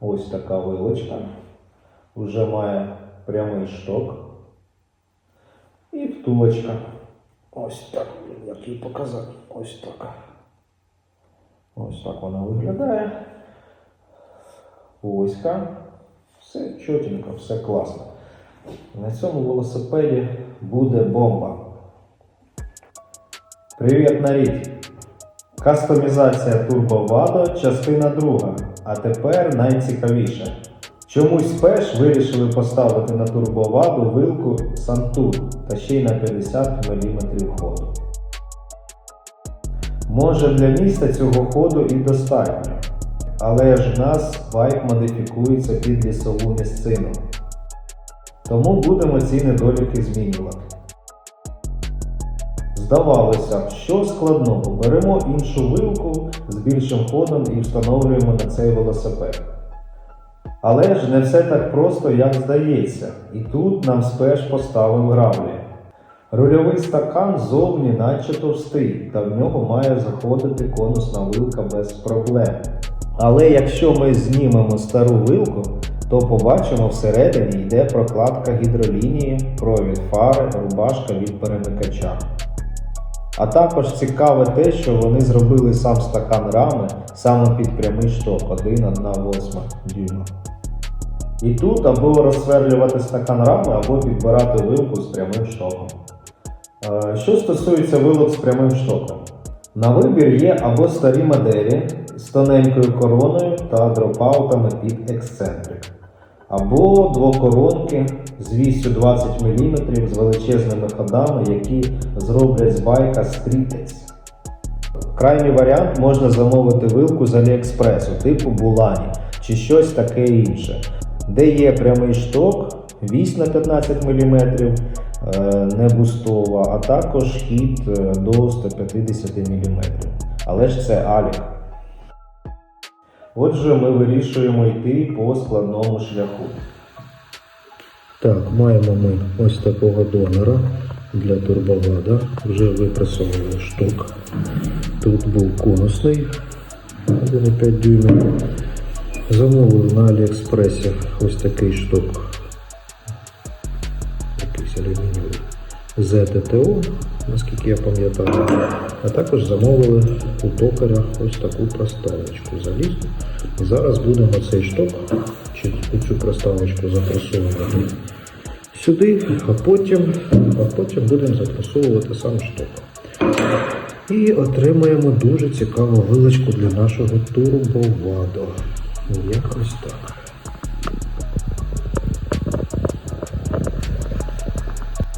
Ось така вилочка. Уже має прямий шток. І втулочка. Ось так. Як її показати? Ось так. Ось так вона виглядає. Оська. Все чотенько, все класно. На цьому велосипеді буде бомба. Привіт, нарід! Кастомізація Turbo Vado, частина друга. А тепер найцікавіше. Чомусь спеш вирішили поставити на Vado вилку Santur та ще й на 50 мм ходу. Може для міста цього ходу і достатньо, але ж в нас байк модифікується під лісову місцину. Тому будемо ці недоліки змінювати. Здавалося б, що складного, беремо іншу вилку з більшим ходом і встановлюємо на цей велосипед. Але ж не все так просто, як здається, і тут нам спеш поставив граблі. Рульовий стакан зовні наче товстий, та в нього має заходити конусна вилка без проблем. Але якщо ми знімемо стару вилку, то побачимо всередині йде прокладка гідролінії, провід фари, рубашка від перемикача. А також цікаве те, що вони зробили сам стакан рами саме під прямий шток 1,1,8 дюйма. І тут або розсверлювати стакан рами, або підбирати вилку з прямим штоком. Е, Що стосується вилок з прямим штоком, на вибір є або старі моделі з тоненькою короною та дропаутами під ексцентрик, або двокоронки з вісю 20 мм з величезними ходами, які зроблять з байка стрітець. Крайній варіант можна замовити вилку з Аліекспресу, типу Булані чи щось таке інше, де є прямий шток, вісь на 15 мм, не бустова, а також хід е, до 150 мм. Але ж це Алік. Отже, ми вирішуємо йти по складному шляху. Так, маємо ми ось такого донора для турбовада. Вже випресовували шток. Тут був конусний 1,5 дюйма. Замовив на Аліекспресі ось такий шток. Якийсь алюмінієвий ZTO, наскільки я пам'ятаю. А також замовили у токаря ось таку проставочку залізну. Зараз будемо цей шток чи цю проставочку запресовувати сюди, а потім, а потім будемо запресовувати сам шток. І отримаємо дуже цікаву вилочку для нашого турбоваду. Якось так.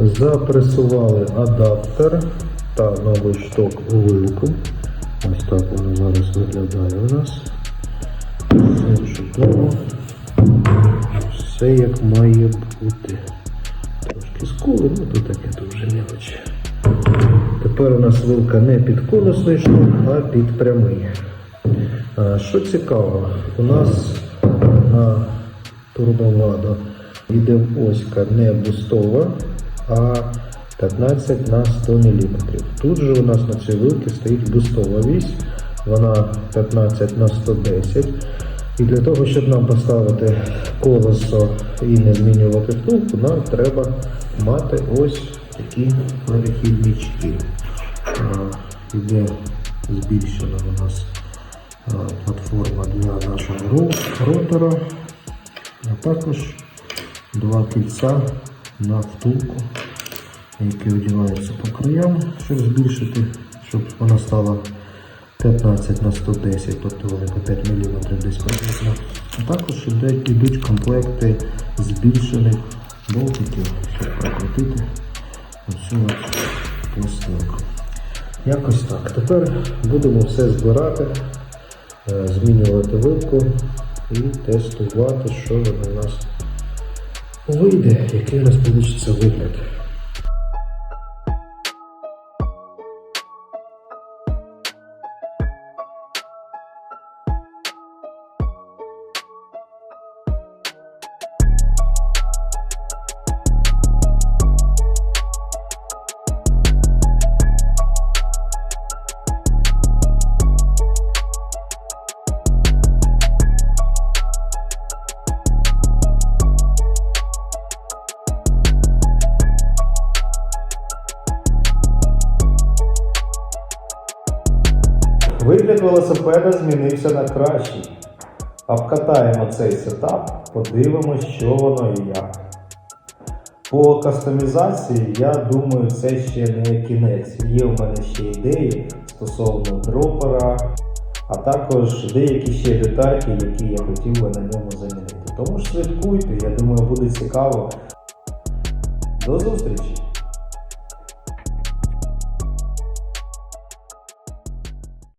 Запресували адаптер та новий шток у вилку. Ось так воно зараз виглядає у нас. Все чудово. Все як має бути. Трошки скули, ну тут таке дуже мелочі. Тепер у нас вилка не під конусний шток, а під прямий. Що цікаво, у нас на турбовадо йде оська не бустова, а 15 на 100 мм. Тут же у нас на цій вилці стоїть бустова вісь, вона 15 на 110 і для того, щоб нам поставити колесо і не змінювати втулку, нам треба мати ось такі перехіднички. Іде збільшена у нас платформа для нашого ротора, а також два кільця на втулку, які одягаються по краям, щоб збільшити, щоб вона стала 15 на 110, тобто по 5 мм десь приблизно. А також йдуть комплекти збільшених болтиків, щоб прокрутити оцю пластинку. Якось так. Тепер будемо все збирати, е, змінювати вилку і тестувати, що воно у нас вийде, який у нас вийде вигляд. Вигляд велосипеда змінився на кращий. Обкатаємо цей сетап, подивимось, що воно і як. По кастомізації, я думаю, це ще не кінець. Є в мене ще ідеї стосовно дропера, а також деякі ще детальки, які я хотів би на ньому замінити. Тому ж слідкуйте, я думаю, буде цікаво. До зустрічі!